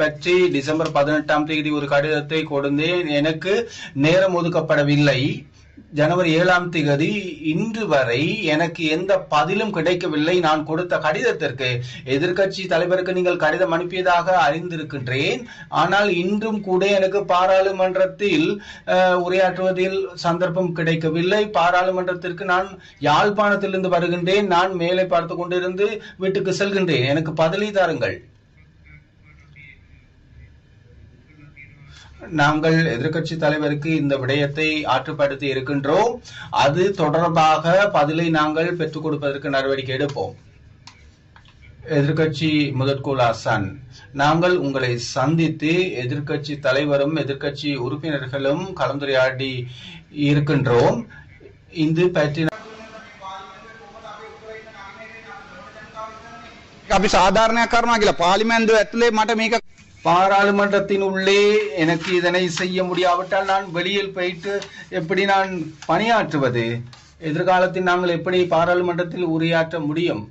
பற்றி டிசம்பர் பதினெட்டாம் தேதி ஒரு கடிதத்தை கொடுத்தேன் எனக்கு நேரம் ஒதுக்கப்படவில்லை. ஜனவரி ஏழாம் தேதி இன்று வரை எனக்கு எந்த பதிலும் கிடைக்கவில்லை. நான் கொடுத்த கடிதத்திற்கு எதிர்க்கட்சி தலைவருக்கு நீங்கள் கடிதம் அனுப்பியதாக அறிந்திருக்கின்றேன். ஆனால் இன்றும் கூட எனக்கு பாராளுமன்றத்தில் உரையாற்றுவதில் சந்தர்ப்பம் கிடைக்கவில்லை. பாராளுமன்றத்திற்கு நான் யாழ்ப்பாணத்திலிருந்து வருகின்றேன். நான் மேலே பார்த்து கொண்டிருந்து வீட்டுக்கு செல்கின்றேன். எனக்கு பதிலை தாருங்கள். நாங்கள் எதிர்க்கட்சி தலைவருக்கு இந்த விடயத்தை ஆற்றுப்படுத்தி இருக்கின்றோம் அது தொடர்பாக பதிலை நாங்கள் பெற்றுக் கொடுப்பதற்கு நடவடிக்கை எடுப்போம் எதிர்க்கட்சி முதற்குழு அசான் நாங்கள் உங்களை சந்தித்து எதிர்க்கட்சி தலைவரும் எதிர்க்கட்சி உறுப்பினர்களும் கலந்துரையாடி இருக்கின்றோம் இது பற்றி අපි සාධාරණයක් කරනවා කියලා පාලිමේන්තුව ඇතුලේ මට මේක பாராளுமன்றத்தின் உள்ளே எனக்கு இதனை செய்ய முடியாவிட்டால் நான் வெளியில் போயிட்டு எப்படி நான் பணியாற்றுவது? எதிர்காலத்தில் நாங்கள் எப்படி பாராளுமன்றத்தில் உரையாற்ற முடியும்?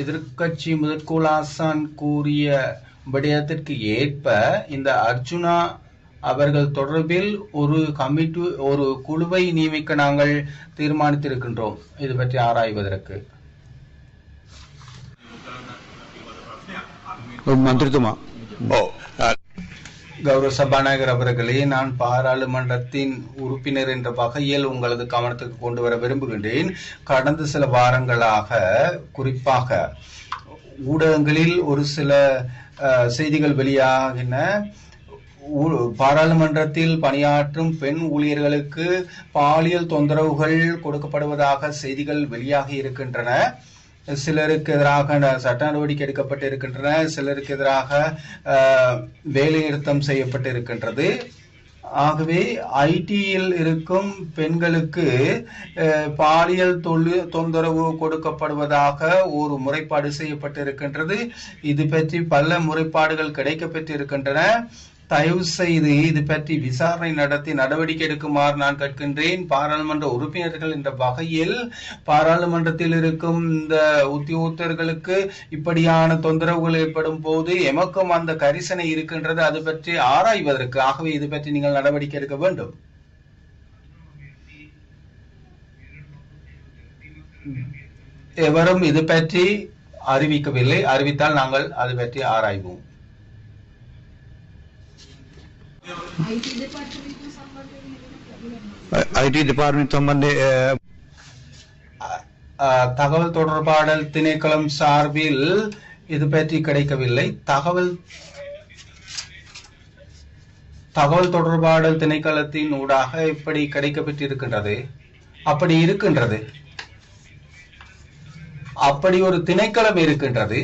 எதிர்கட்சி முதற்கோள் ஆசான் கூறிய விடயத்திற்கு ஏற்ப இந்த அர்ஜுனா அவர்கள் தொடர்பில் ஒரு கமிட்டி ஒரு குழுவை நியமிக்க நாங்கள் தீர்மானித்திருக்கின்றோம். இது பற்றி ஆராய்வதற்கு. மந்திரித்துமா கௌரவ சபாநாயகர் அவர்களே நான் பாராளுமன்றத்தின் உறுப்பினர் என்ற வகையில் உங்களது கவனத்துக்கு கொண்டு வர விரும்புகின்றேன். கடந்த சில வாரங்களாக குறிப்பாக ஊடகங்களில் ஒரு சில அஹ், செய்திகள் வெளியாகின. ஊ- பாராளுமன்றத்தில் பணியாற்றும் பெண் ஊழியர்களுக்கு பாலியல் தொந்தரவுகள் கொடுக்கப்படுவதாக செய்திகள் வெளியாகி இருக்கின்றன. சிலருக்கு எதிராக ந- சட்ட நடவடிக்கை எடுக்கப்பட்டு இருக்கின்றன சிலருக்கு எதிராக வேலை நிறுத்தம் செய்யப்பட்டு இருக்கின்றது ஆகவே ஐடியில் இருக்கும் பெண்களுக்கு பாலியல் தொழு தொந்தரவு கொடுக்கப்படுவதாக ஒரு முறைப்பாடு செய்யப்பட்டு இருக்கின்றது இது பற்றி பல முறைப்பாடுகள் கிடைக்கப்பெற்று இருக்கின்றன தயவு செய்து இது பற்றி விசாரணை நடத்தி நடவடிக்கை எடுக்குமாறு நான் கேட்கின்றேன். பாராளுமன்ற உறுப்பினர்கள் என்ற வகையில் பாராளுமன்றத்தில் இருக்கும் இந்த உத்தியோகத்தர்களுக்கு இப்படியான தொந்தரவுகள் ஏற்படும் போது எமக்கும் அந்த கரிசனை இருக்கின்றது. அது பற்றி ஆராய்வதற்கு ஆகவே இது பற்றி நீங்கள் நடவடிக்கை எடுக்க வேண்டும். எவரும் இது பற்றி அறிவிக்கவில்லை. அறிவித்தால் நாங்கள் அது பற்றி ஆராய்வோம். ஐடி டிபார்ட்மெண்ட் சம்பந்த தகவல் தொடர்பாடல் திணைக்களம் சார்பில் இது பற்றி கிடைக்கவில்லை தகவல் தகவல் தொடர்பாடல் திணைக்களத்தின் ஊடாக இப்படி கிடைக்கப்பட்டிருக்கின்றது அப்படி இருக்கின்றது அப்படி ஒரு திணைக்களம் இருக்கின்றது